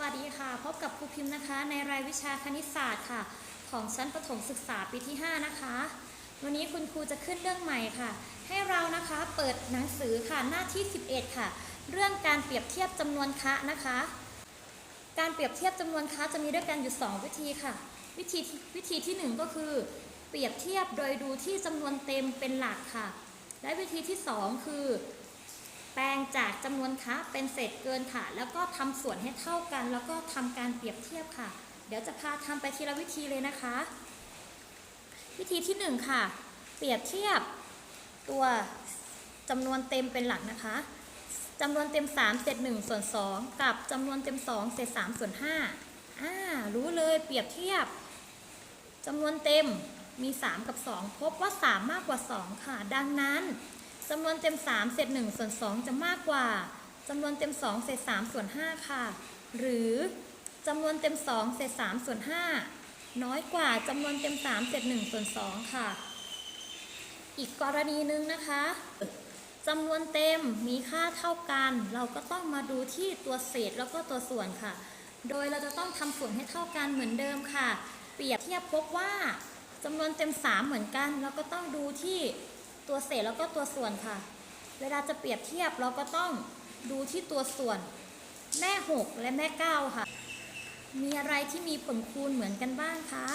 วัสดีค่ะ พบกับครูพิมพ์นะคะ ในรายวิชาคณิตศาสตร์ค่ะ ของชั้นประถมศึกษาปีที่ 5 นะคะ วันนี้คุณครูจะขึ้นเรื่องใหม่ค่ะ ให้เรานะคะเปิดหนังสือค่ะหน้าที่ 11 ค่ะ เรื่องการเปรียบเทียบจำนวนคะนะคะ การเปรียบเทียบจำนวนคะจะมีด้วยกันอยู่ 2 วิธีค่ะ วิธีวิธีที่ 1 ก็คือ เปรียบเทียบโดยดูที่จำนวนเต็มเป็นหลักค่ะ และวิธีที่ 2 คือ แปลงจากจำนวนคะเป็นเศษเกินค่ะ แล้วก็ทำส่วนให้เท่ากัน แล้วก็ทำการเปรียบเทียบค่ะ เดี๋ยวจะพาทำไปทีละวิธีเลยนะคะ วิธีที่หนึ่งค่ะ เปรียบเทียบตัวจำนวนเต็มเป็นหลักนะคะจำนวนเต็ม 3 เศษ1ส่วน 2 กับจำนวนเต็ม 2 เศษ3ส่วน5อ่ารู้เลยเปรียบเทียบจำนวนเต็มมี 3 กับ 2 พบว่า 3 มากกว่า 2 ค่ะ ดังนั้น จำนวนเต็ม 3 เศษ1ส่วน 2 จะมากกว่าจำนวนเต็ม 2 เศษ3ส่วน 5 ค่ะ หรือจำนวนเต็ม 2 เศษ3ส่วน 5 น้อยกว่าจำนวนเต็ม 3 เศษ1ส่วน 2 ค่ะ อีกกรณีหนึ่งนะคะจำนวนเต็มมีค่าเท่ากัน เราก็ต้องมาดูที่ตัวเศษแล้วก็ตัวส่วนค่ะ โดยเราจะต้องทำส่วนให้เท่ากันเหมือนเดิมค่ะ เปรียบเทียบพบว่าจำนวนเต็ม 3 เหมือนกัน เราก็ต้องดูที่ ตัวเศษแล้วก็ตัวส่วนค่ะ เวลาจะเปรียบเทียบเราก็ต้องดูที่ตัวส่วน แม่ 6 และแม่ 9 ค่ะ มีอะไรที่มีผลคูณเหมือนกันบ้างคะ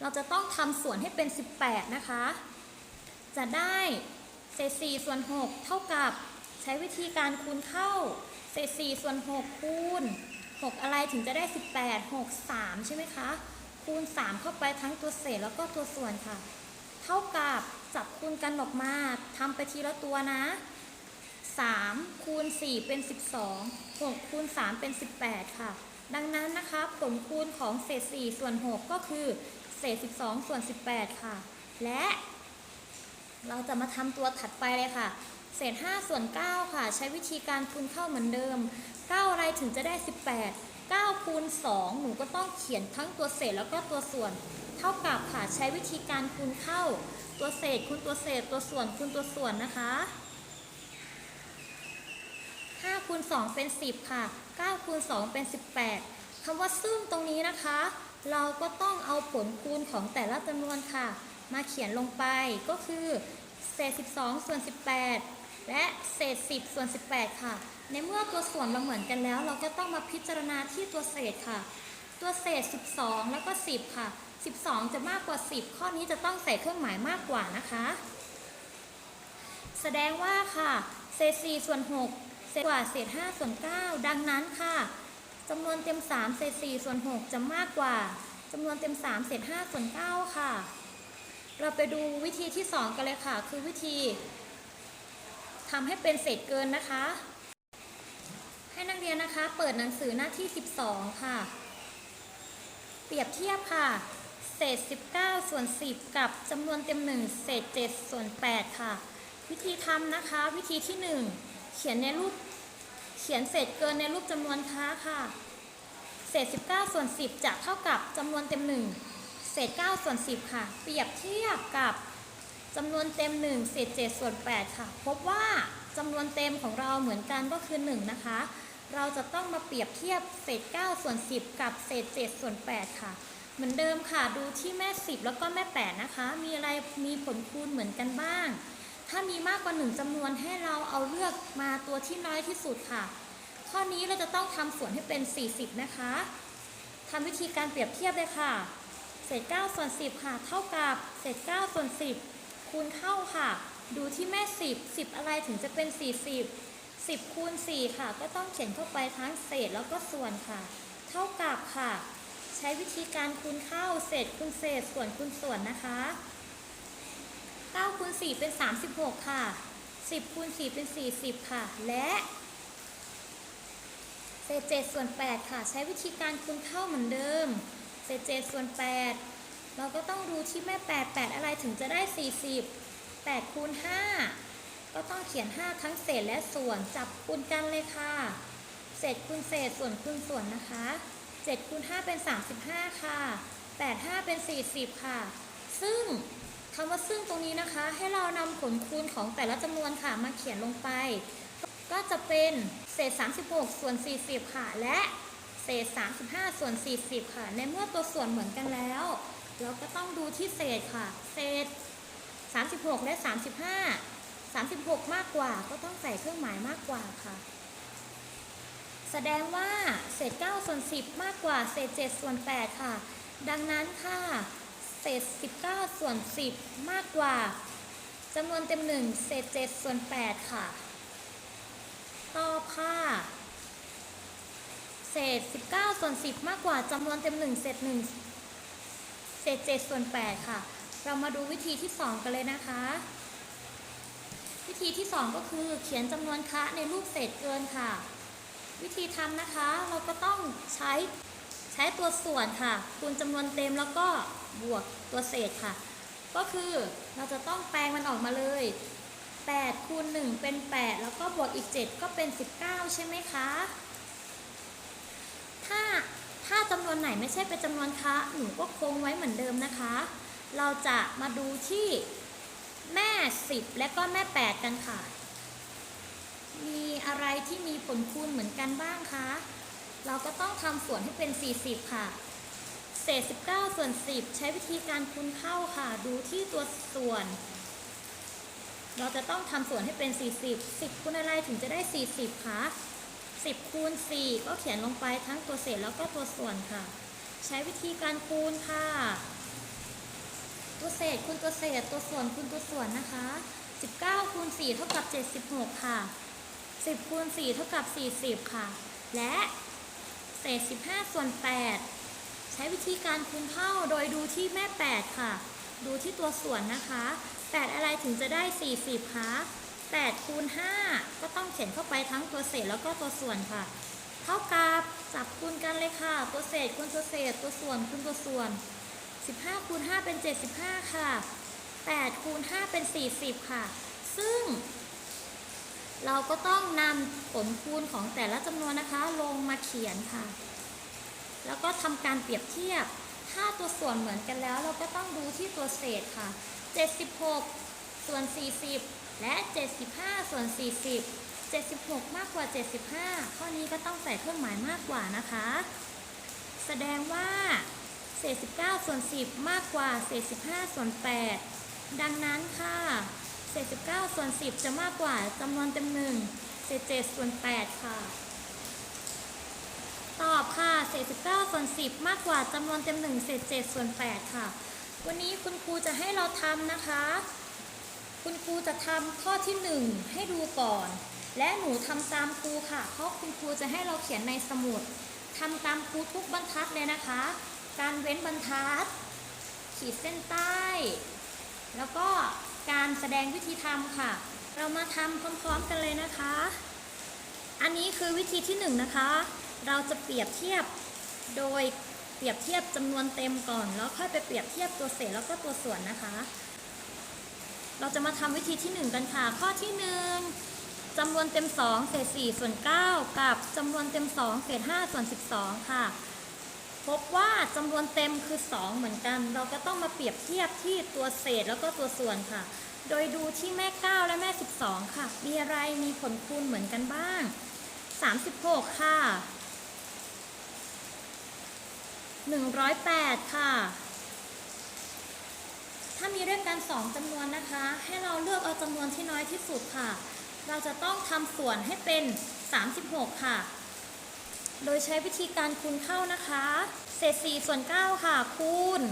เราจะต้องทำส่วนให้เป็น 18 นะคะ จะได้เศษ4ส่วน 6 เท่ากับใช้วิธีการคูณเข้า เศษ4ส่วน 6 คูณ 6 อะไรถึงจะได้ 18 6 3 ใช่ไหมคะ คูณ 3 เข้าไปทั้งตัวเศษแล้วก็ตัวส่วนค่ะ เท่ากับ จับคูณกันออกมาทำไปทีละตัวนะ 3 คูณ 4 เป็น 12 6 คูณ 3 เป็น 18 ค่ะ ดังนั้นนะคะผลคูณของเศษ 4 ส่วน 6 ก็คือเศษ 12 ส่วน 18 ค่ะ และเราจะมาทำตัวถัดไปเลยค่ะ เศษ 5 ส่วน 9 ค่ะ ใช้วิธีการคูณเข้าเหมือนเดิม 9 อะไรถึงจะได้ 18 9คูณ2หนูก็ต้องเขียนทั้งตัวเศษแล้วก็ตัวส่วน เท่ากับค่ะใช้วิธีการคูณเข้าตัวเศษคูณตัวเศษตัวส่วนคูณตัวส่วนนะคะ5คูณ2เป็น 10 ค่ะ9คูณ2เป็น 18คำว่าซึ่งตรงนี้นะคะ เราก็ต้องเอาผลคูณของแต่ละจำนวนค่ะ มาเขียนลงไปก็คือเศษ 12 ส่วน 18 และเศษ 10 ส่วน 18 ค่ะ ในเมื่อตัวส่วนเราเหมือนกันแล้ว เราก็ต้องมาพิจารณาที่ตัวเศษค่ะ ตัวเศษ 12 แล้วก็ 10 ค่ะ 12 จะมากกว่า 10 ข้อนี้จะต้องใส่เครื่องหมายมากกว่านะคะ แสดงว่าค่ะ เศษ 4 ส่วน 6 เศษกว่าเศษ 5 ส่วน 9 ดังนั้นค่ะจำนวนเต็ม 3 เศษ 4 ส่วน 6 จะมากกว่าจำนวนเต็ม 3 เศษ 5 ส่วน 9 ค่ะ เราไปดูวิธีที่ 2 กันเลยค่ะ คือวิธีทำให้เป็นเศษเกินนะคะ ให้นักเรียนนะคะ เปิดหนังสือหน้าที่ 12 ค่ะ เปรียบเทียบค่ะ เศษ 19 ส่วน 10 กับจำนวนเต็ม 1 เศษ 7 ส่วน 8 ค่ะ วิธีทำนะคะ วิธีที่ 1 เขียนในรูป เขียนเศษเกินในรูปจำนวนค้าค่ะ เศษ 19 ส่วน 10 จะเท่ากับจำนวนเต็ม 1 เศษ 9 ส่วน 10 ค่ะ เปรียบเทียบกับจำนวนเต็ม 1 เศษ 7 ส่วน 8 ค่ะ พบว่าจำนวนเต็มของเราเหมือนกันก็คือ 1 นะคะ เราจะต้องมาเปรียบเทียบเศษ 9 ส่วน 10 กับเศษ 7 ส่วน 8 ค่ะ เหมือนเดิมค่ะดูที่แม่ 10 แล้วก็แม่ 8 นะคะ มีอะไรมีผลคูณเหมือนกันบ้าง ถ้ามีมากกว่า 1จำนวนให้เราเอาเลือกมาตัวที่น้อยที่สุดค่ะ ข้อนี้เราจะต้องทำส่วนให้เป็น 40 นะคะทำวิธีการเปรียบเทียบเลยค่ะ เศษ9ส่วน10 ค่ะ เท่ากับเศษ9ส่วน10 คูณเข้าค่ะ ดูที่แม่ 10 10 อะไรถึงจะเป็น 40 10คูณ4ค่ะ ก็ต้องเขียนเข้าไปทั้งเศษแล้วก็ส่วนค่ะ เท่ากับค่ะ ใช้วิธีการคูณเข้าเศษคูณเศษส่วนคูณส่วนนะคะ9คูณ4เป็น 36 ค่ะ 10คูณ4เป็น 40 ค่ะ และเศษ7ส่วน 8 ค่ะ ใช้วิธีการคูณเข้าเหมือนเดิม เศษ7ส่วน 8 เราก็ต้องดูที่แม่ 8 8 อะไรถึงจะได้ 40 8คูณ5ก็ต้องเขียน 5 ทั้งเศษและส่วนจับคูณกันเลยค่ะ เศษคูณเศษส่วนคูณส่วนนะคะ 7คูณ5เป็น 35 ค่ะ 8 5 เป็น 40 ค่ะ ซึ่งคำว่าซึ่งตรงนี้นะคะ ให้เรานำผลคูณของแต่ละจำนวนค่ะมาเขียนลงไป ก็จะเป็นเศษ 36 ส่วน 40 ค่ะ และเศษ 35 ส่วน 40 ค่ะ ในเมื่อตัวส่วนเหมือนกันแล้ว เราก็ต้องดูที่เศษค่ะ เศษ 36 และ 35 36 มากกว่าก็ต้องใส่เครื่องหมายมากกว่าค่ะ แสดงว่าเศษ 9 ส่วน 10 มากกว่าเศษ 7 ส่วน 8 ค่ะ ดังนั้นค่ะ เศษ 19 ส่วน 10 มากกว่าจำนวนเต็ม 1 เศษ 7 ส่วน 8 ค่ะ ตอบค่ะ เศษ 19 ส่วน 10 มากกว่าจำนวนเต็ม 1 เศษ 1 เศษ 7 ส่วน 8 ค่ะ เรามาดูวิธีที่ 2 กันเลยนะคะวิธีที่ 2 ก็คือเขียนจำนวนคะในรูปเศษเกินค่ะ วิธีทำนะคะ เราก็ต้องใช้ใช้ตัวส่วนค่ะ คูณจำนวนเต็มแล้วก็บวกตัวเศษค่ะ ก็คือเราจะต้องแปลงมันออกมาเลย8คูณ1เป็น 8 แล้วก็บวกอีก 7 ก็เป็น 19 ใช่ไหมคะ ถ้าถ้าจำนวนไหนไม่ใช่เป็นจำนวนคะหนูก็คงไว้เหมือนเดิมนะคะ เราจะมาดูที่แม่ 10 และก็แม่ 8 กันค่ะ มีอะไรที่มีผลคูณเหมือนกันบ้างคะ เราก็ต้องทำส่วนให้เป็น 40 ค่ะ เศษ 19 ส่วน 10 ใช้วิธีการคูณเข้าค่ะ ดูที่ตัวส่วน เราจะต้องทำส่วนให้เป็น 40 10คูณอะไรถึงจะได้ 40 คะ 10คูณ4ก็เขียนลงไปทั้งตัวเศษแล้วก็ตัวส่วนค่ะ ใช้วิธีการคูณค่ะ ตัวเศษคูณตัวเศษ ตัวส่วนคูณตัวส่วนนะคะ19คูณ4เท่ากับ 76 ค่ะ 10คูณ4เท่ากับ 40 ค่ะ และเศษ 15 ส่วน 8 ใช้วิธีการคูณเข้าโดยดูที่แม่ 8 ค่ะ ดูที่ตัวส่วนนะคะ 8 อะไรถึงจะได้ 40 คะ 8 คูณ 5 ก็ต้องเขียนเข้าไปทั้งตัวเศษแล้วก็ตัวส่วนค่ะ เท่ากับจับคูณกันเลยค่ะ ตัวเศษคูณตัวเศษ ตัวส่วนคูณตัวส่วน 15คูณ5เป็น 75 ค่ะ8คูณ5เป็น 40 ค่ะ ซึ่ง เราก็ต้องนำผลคูณของแต่ละจำนวนนะคะ ลงมาเขียนค่ะ แล้วก็ทำการเปรียบเทียบ ถ้าตัวส่วนเหมือนกันแล้ว เราก็ต้องดูที่ตัวเศษค่ะ 76 ส่วน 40 และ 75 ส่วน 40 76 มากกว่า 75 ข้อนี้ก็ต้องใส่เครื่องหมายมากกว่านะคะ แสดงว่าเศษ19ส่วน 10 มากกว่าเศษ15ส่วน 8 ดังนั้นค่ะ เศษ19ส่วน 10 จะมากกว่าจำนวนเต็มหนึ่งเศษ7ส่วน 8 ค่ะ ตอบค่ะเศษ19ส่วน 10 มากกว่าจำนวนเต็มหนึ่งเศษ7ส่วน 8 ค่ะ วันนี้คุณครูจะให้เราทำนะคะ คุณครูจะทำข้อที่ 1 ให้ดูก่อน และหนูทำตามครูค่ะ เพราะคุณครูจะให้เราเขียนในสมุดทำตามครูทุกบรรทัดเลยนะคะ การเว้นบรรทัด ขีดเส้นใต้ แล้วก็ การแสดงวิธีทำค่ะ เรามาทำพร้อมๆกันเลยนะคะ อันนี้คือวิธีที่หนึ่งนะคะ เราจะเปรียบเทียบโดยเปรียบเทียบจำนวนเต็มก่อน แล้วค่อยไปเปรียบเทียบตัวเศษแล้วก็ตัวส่วนนะคะ เราจะมาทำวิธีที่หนึ่งกันค่ะ ข้อที่หนึ่งจำนวนเต็ม 2 เศษ 4 ส่วน 9 กับจำนวนเต็ม 2 เศษ 5 ส่วน 12 ค่ะ พบว่าจำนวนเต็มคือ 2 เหมือนกัน เราก็ต้องมาเปรียบเทียบที่ตัวเศษแล้วก็ตัวส่วนค่ะ โดยดูที่แม่ 9 และแม่ 12 ค่ะ มีอะไรมีผลคูณเหมือนกันบ้าง 36 ค่ะ 108 ค่ะ ถ้ามีด้วยกัน 2จำนวนนะคะ ให้เราเลือกเอาจำนวนที่น้อยที่สุดค่ะ เราจะต้องทำส่วนให้เป็น 36 ค่ะ โดยใช้วิธีการคูณเข้านะคะ เศษ4ส่วน9ค่ะ คูณ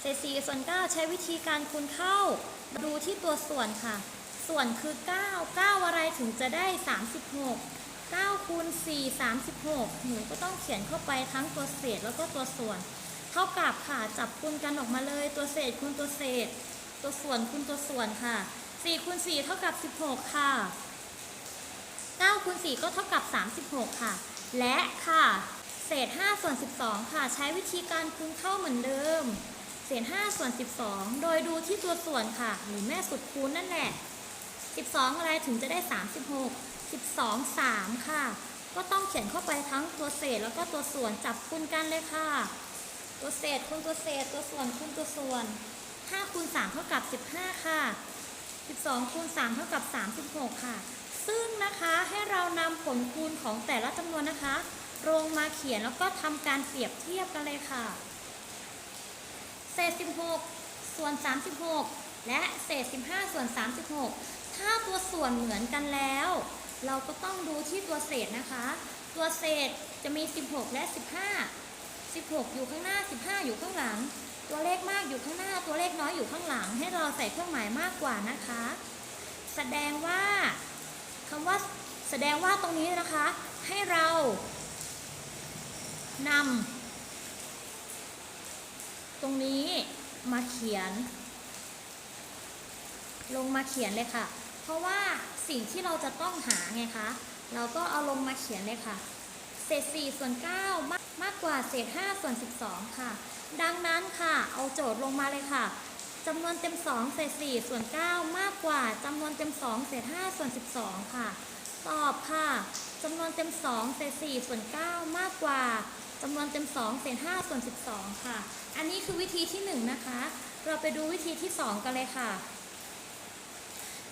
เศษ4ส่วน9ใช้วิธีการคูณเข้า ดูที่ตัวส่วนค่ะ ส่วนคือ 9 9 อะไรถึงจะได้ 36 9คูณ4 36 หนูก็ต้องเขียนเข้าไปทั้งตัวเศษแล้วก็ตัวส่วน เท่ากับค่ะ จับคูณกันออกมาเลย ตัวเศษคูณตัวเศษ ตัวส่วนคูณตัวส่วนค่ะ4คูณ4เท่ากับ 16 ค่ะ9คูณ4ก็เท่ากับ 36 ค่ะ และค่ะ เศษ5ส่วน12 ค่ะ ใช้วิธีการคูณเข้าเหมือนเดิม เศษ5ส่วน12 โดยดูที่ตัวส่วนค่ะ หรือแม่สุดคูณนั่นแหละ 12 อะไรถึงจะได้ 36 12 3 ค่ะ ก็ต้องเขียนเข้าไปทั้งตัวเศษแล้วก็ตัวส่วนจับคูณกันเลยค่ะ ตัวเศษคูณตัวเศษ ตัวส่วนคูณตัวส่วน5คูณ3เท่ากับ 15 ค่ะ 12คูณ3เท่ากับ 36 ค่ะ ซึ่งนะคะให้เรานำผลคูณของแต่ละจำนวนนะคะลงมาเขียนแล้วก็ทำการเปรียบเทียบกันเลยค่ะ เศษ 16 ส่วน 36 และเศษ 15 ส่วน 36 ถ้าตัวส่วนเหมือนกันแล้ว เราก็ต้องดูที่ตัวเศษนะคะ ตัวเศษจะมี 16 และ 15 16 อยู่ข้างหน้า 15 อยู่ข้างหลัง ตัวเลขมากอยู่ข้างหน้า ตัวเลขน้อยอยู่ข้างหลัง ให้เราใส่เครื่องหมายมากกว่านะคะ แสดงว่า คำว่าแสดงว่าตรงนี้นะคะให้เรานำตรงนี้มาเขียน ลงมาเขียนเลยค่ะ เพราะว่าสิ่งที่เราจะต้องหาไงคะ เราก็เอาลงมาเขียนเลยค่ะ เศษ 4 ส่วน 9 มากมากกว่าเศษ 5 ส่วน 12 ค่ะ ดังนั้นค่ะ เอาโจทย์ลงมาเลยค่ะ จำนวนเต็ม 2 เศษ 4 ส่วน 9 มากกว่าจำนวนเต็ม 2 เศษ 5 ส่วน 12 ค่ะ ตอบค่ะจำนวนเต็ม 2 เศษ 4 ส่วน 9 มากกว่าจำนวนเต็ม 2 เศษ 5 ส่วน 12 ค่ะ อันนี้คือวิธีที่ 1 นะคะ เราไปดูวิธีที่ 2 กันเลยค่ะ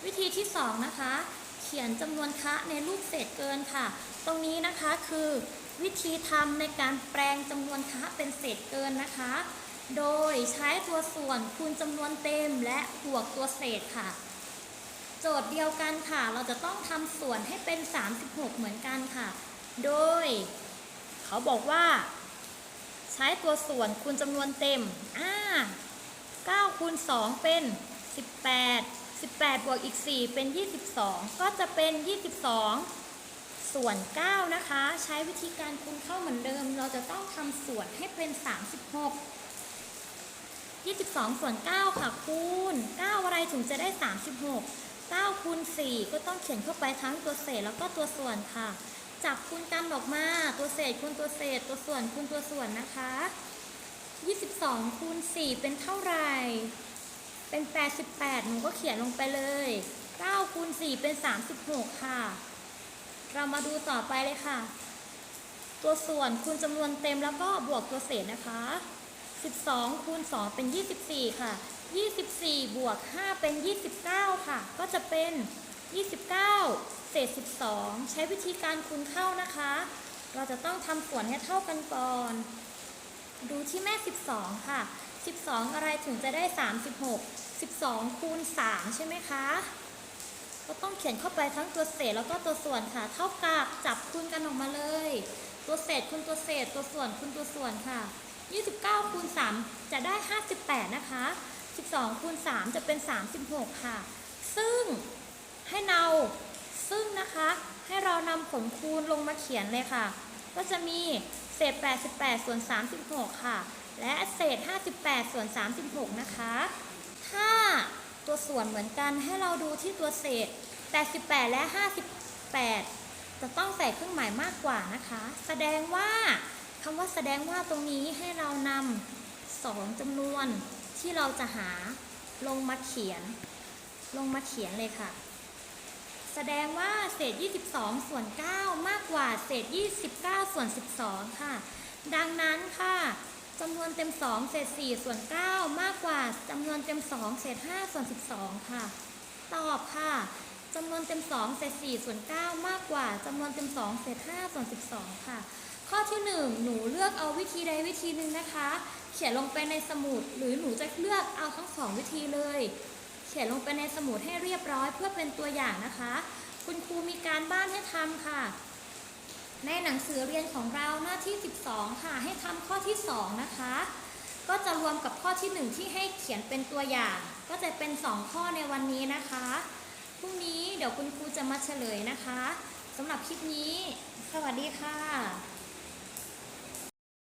วิธีที่ 2 นะคะ เขียนจำนวนคะในรูปเศษเกินค่ะ ตรงนี้นะคะคือวิธีทำในการแปลงจำนวนคะเป็นเศษเกินนะคะ โดยใช้ตัวส่วนคูณจำนวนเต็มและบวกตัวเศษค่ะ โจทย์เดียวกันค่ะ เราจะต้องทำส่วนให้เป็น 36 เหมือนกันค่ะ โดย เขาบอกว่า ใช้ตัวส่วนคูณจำนวนเต็ม อ่า9คูณ2 เป็น 18 18 บวกอีก 4 เป็น 22 ก็จะเป็น 22 ส่วน 9 นะคะ ใช้วิธีการคูณเข้าเหมือนเดิม เราจะต้องทำส่วนให้เป็น 36 22 ส่วน 9 ค่ะคูณ 9 อะไรถึงจะได้ 36 9คูณ4ก็ต้องเขียนเข้าไปทั้งตัวเศษแล้วก็ตัวส่วนค่ะ จับคูณกันออกมาตัวเศษคูณตัวเศษ ตัวส่วนคูณตัวส่วนนะคะ 22คูณ4เป็นเท่าไหร่ เป็น 88 หนูก็เขียนลงไปเลย9คูณ4เป็น 36 ค่ะ เรามาดูต่อไปเลยค่ะ ตัวส่วนคูณจำนวนเต็มแล้วก็บวกตัวเศษนะคะ 12คูณ2เป็น 24 ค่ะ 24 บวก 5 เป็น 29 ค่ะ ก็จะเป็น 29 เศษ 12 ใช้วิธีการคูณเข้านะคะ เราจะต้องทำส่วนให้เท่ากันก่อน ดูที่แม่ 12 ค่ะ 12 อะไรถึงจะได้ 36 12 คูณ 3 ใช่ไหมคะ ก็ต้องเขียนเข้าไปทั้งตัวเศษแล้วก็ตัวส่วนค่ะ เท่ากับจับคูณกันออกมาเลย ตัวเศษคูณตัวเศษ ตัวส่วนคูณตัวส่วนค่ะ 29คูณ3จะได้ 58 นะคะ 12คูณ3จะเป็น 36 ค่ะ ซึ่งให้เราซึ่งนะคะให้เรานำผลคูณลงมาเขียนเลยค่ะ ก็จะมีเศษ 88 ส่วน 36 ค่ะ และเศษ 58 ส่วน 36 นะคะ ถ้าตัวส่วนเหมือนกันให้เราดูที่ตัวเศษ 88 และ 58 จะต้องใส่เครื่องหมายมากกว่านะคะ แสดงว่า คำว่าแสดงว่าตรงนี้ให้เรานำสองจำนวนที่เราจะหาลงมาเขียน ลงมาเขียนเลยค่ะ แสดงว่าเศษ 22 ส่วน 9 มากกว่าเศษ 29 ส่วน 12 ค่ะ ดังนั้นค่ะจำนวนเต็ม 2 เศษ 4 ส่วน 9 มากกว่าจำนวนเต็ม 2 เศษ 5 ส่วน 12 ค่ะ ตอบค่ะจำนวนเต็ม 2 เศษ 4 ส่วน 9 มากกว่าจำนวนเต็ม 2 เศษ 5 ส่วน 12 ค่ะ ข้อที่ 1 หนูเลือกเอาวิธีใดวิธีหนึ่งนะคะ เขียนลงไปในสมุด หรือหนูจะเลือกเอาทั้งสองวิธีเลย เขียนลงไปในสมุดให้เรียบร้อยเพื่อเป็นตัวอย่างนะคะ คุณครูมีการบ้านให้ทำค่ะ ในหนังสือเรียนของเราหน้าที่ 12 ค่ะ ให้ทำข้อที่ 2 นะคะ ก็จะรวมกับข้อที่ 1 ที่ให้เขียนเป็นตัวอย่าง ก็จะเป็น 2 ข้อในวันนี้นะคะพรุ่งนี้เดี๋ยวคุณครูจะมาเฉลยนะคะสำหรับคลิปนี้ สวัสดีค่ะ